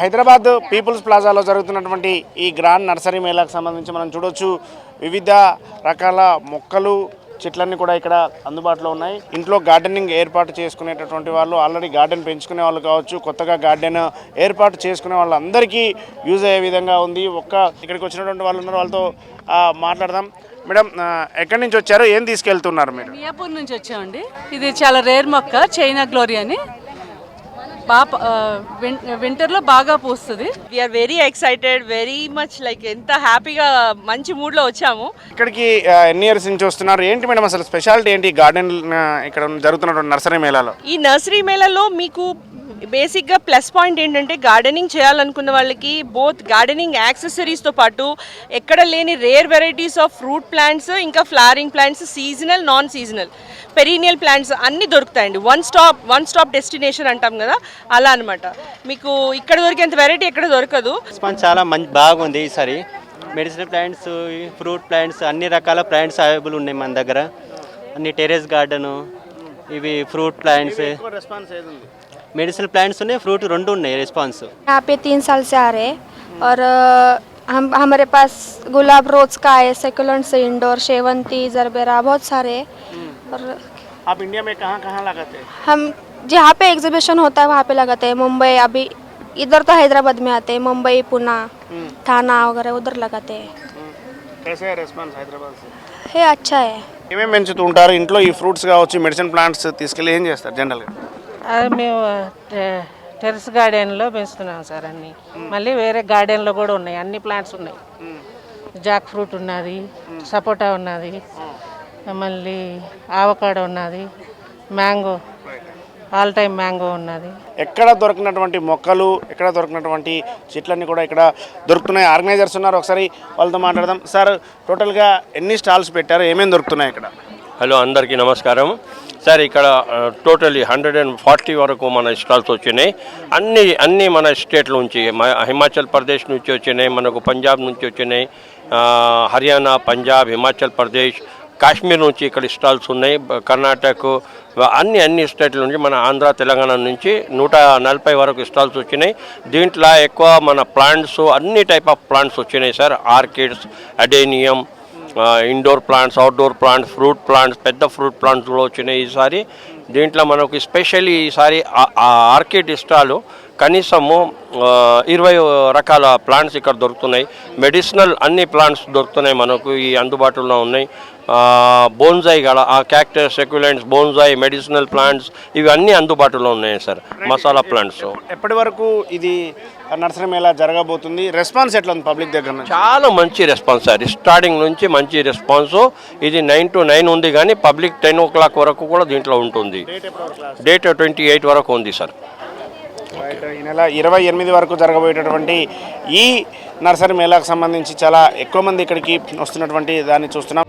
Hyderabad peoples ప్లాజాలో జరుగుతున్నటువంటి ఈ grand nursery మేళాకు సంబంధించి మనం చూడొచ్చు. వివిధ రకాల మొక్కలు చెట్లన్నీ కూడా ఇక్కడ అందుబాటులో ఉన్నాయి. ఇంట్లో గార్డెనింగ్ ఏర్పాటు చేసుకునేటటువంటి వాళ్ళు ఆల్రెడీ గార్డెన్ పెంచుకునే వాళ్ళు కావచ్చు కొత్తగా గార్డెన్ ఏర్పాటు చేసుకునే వాళ్ళందరికీ యూజ్ అయ్యే విధంగా ఉంది. ఒక్క ఇక్కడికి వచ్చినటువంటి వాళ్ళు ఉన్నారు వాళ్ళతో మాట్లాడదాం. మేడం ఎక్కడి నుంచి వచ్చారు? ఏం తీసుకెళ్తున్నారు మీరు? మియాపూర్ నుంచి వచ్చామండి. ఇది చాలా రేర్ మొక్క చైనా గ్లోరీ అని. బాగా వింటర్లో బాగా పూస్తుంది. We're very excited very much like ఎంత హ్యాపీగా మంచి మూడ్లో వచ్చాము. ఇక్కడికి ఎన్ని ఇయర్స్ నుంచి వస్తున్నారు? ఏంటి మేడం అసలు స్పెషాలిటీ ఏంటి? గార్డెన్ ఇక్కడ జరుగుతున్నటువంటి నర్సరీ మేళాలో? ఈ నర్సరీ మేళలో మీకు బేసిక్గా ప్లస్ పాయింట్ ఏంటంటే గార్డెనింగ్ చేయాలనుకున్న వాళ్ళకి బోత్ గార్డెనింగ్ యాక్సెసరీస్తో పాటు ఎక్కడ లేని rare varieties of fruit plants ఇంకా flowering plants seasonal non seasonal perennial plants అన్నీ దొరుకుతాయండి. One stop one stop destination అంటాం కదా అలా అనమాట మీకు ఇక్కడ దొరికేంత వెరైటీ ఎక్కడ దొరకదు. చాలా మంచి బాగుంది ఈసారి. మెడిసినల్ ప్లాంట్స్ ఫ్రూట్ ప్లాంట్స్ అన్ని రకాల ప్లాంట్స్ అవైలబుల్ ఉన్నాయి మన దగ్గర. అన్ని టెరెస్ గార్డెను ఇవి ఫ్రూట్ ప్లాంట్స్ మెడిసినల్ ప్లాంట్స్ ఉన్నాయి ఫ్రూట్ రెండు ఉన్నాయి రెస్పాన్స్ यहाँ पे तीन साल से आ रहे हैं और अ, हम हमारे पास गुलाब रोज का है सेकुलेंट्स इंडोर शेवंती जरबेरा बहुत सारे हैं और आप इंडिया में कहाँ कहाँ लगाते हैं हम जहाँ पे एग्जीबिशन होता है वहाँ पे लगाते हैं मुंबई अभी इधर तो हैदराबाद में आते हैं मुंबई पुणे थाना वगैरह उधर लगाते हैं कैसे है రెస్పాన్స్ హైదరాబాద్ से है अच्छा है ఏమేమి పెంచుతూ ఉంటారు ఇంట్లో ఈ ఫ్రూట్స్ కావచ్చు మెడిసిన్ ప్లాంట్స్ తీసుకెళ్ళి ఏం చేస్తారు జనరల్గా అది మేము టె- గార్డెన్లో పెంచుతున్నాం సార్ అన్ని. మళ్ళీ వేరే గార్డెన్లో కూడా ఉన్నాయి. అన్ని ప్లాంట్స్ ఉన్నాయి. జాక్ ఫ్రూట్ ఉన్నది సపోటా ఉన్నది మళ్ళీ ఆవకాడో ఉన్నది మ్యాంగో ఆల్ టైమ్ మ్యాంగో ఉన్నది. ఎక్కడ దొరికినటువంటి మొక్కలు ఎక్కడ దొరికినటువంటి చెట్లన్నీ కూడా ఇక్కడ దొరుకుతున్నాయి. ఆర్గనైజర్స్ ఉన్నారు. ఒకసారి వాళ్ళతో మాట్లాడదాం. సార్ టోటల్గా ఎన్ని స్టాల్స్ పెట్టారు? ఏమేమి దొరుకుతున్నాయి ఇక్కడ? హలో అందరికీ నమస్కారం. సార్ ఇక్కడ టోటలీ హండ్రెడ్ అండ్ ఫార్టీ వరకు మన స్టాల్స్ వచ్చినాయి. అన్ని అన్ని మన స్టేట్ల నుంచి హిమాచల్ ప్రదేశ్ నుంచి వచ్చినాయి మనకు పంజాబ్ నుంచి వచ్చినాయి హర్యానా పంజాబ్ హిమాచల్ ప్రదేశ్ కాశ్మీర్ నుంచి ఇక్కడ స్టాల్స్ ఉన్నాయి కర్ణాటక అన్ని అన్ని స్టేట్ల నుంచి మన ఆంధ్ర తెలంగాణ నుంచి నూట నలభై వరకు స్టాల్స్ వచ్చినాయి. దీంట్లో ఎక్కువ మన ప్లాంట్స్ అన్ని టైప్ ఆఫ్ ప్లాంట్స్ వచ్చినాయి sir. Orchids adenium indoor plants outdoor plants fruit plants పెద్ద ఫ్రూట్ ప్లాంట్స్ కూడా వచ్చినాయి ఈసారి. దీంట్లో మనకు స్పెషల్లీ ఈసారి ఆర్కిడ్ ఇష్టాలు కనీసము ఇరవై రకాల ప్లాంట్స్ ఇక్కడ దొరుకుతున్నాయి. మెడిసినల్ అన్ని ప్లాంట్స్ దొరుకుతున్నాయి మనకు ఈ అందుబాటులో ఉన్నాయి. బోన్జాయి గల ఆ cactus succulents bonsai medicinal plants ఇవి అన్నీ అందుబాటులో ఉన్నాయి సార్ మసాలా ప్లాంట్స్. ఎప్పటి వరకు ఇది నర్సరీ మేళా జరగబోతుంది? రెస్పాన్స్ ఎట్లా ఉంది పబ్లిక్ దగ్గర చాలా మంచి రెస్పాన్స్ సార్. స్టార్టింగ్ నుంచి మంచి రెస్పాన్స్. ఇది నైన్ టు నైన్ ఉంది కానీ పబ్లిక్ టెన్ ఓ క్లాక్ వరకు కూడా దీంట్లో ఉంటుంది. డేట్ ట్వంటీ ఎయిట్ వరకు ఉంది సార్ ఈ నెల ఇరవై ఎనిమిది వరకు జరగబోయేటటువంటి ఈ నర్సరీ మేళాకు సంబంధించి చాలా ఎక్కువ మంది ఇక్కడికి వస్తున్నటువంటి దాన్ని చూస్తున్నాం.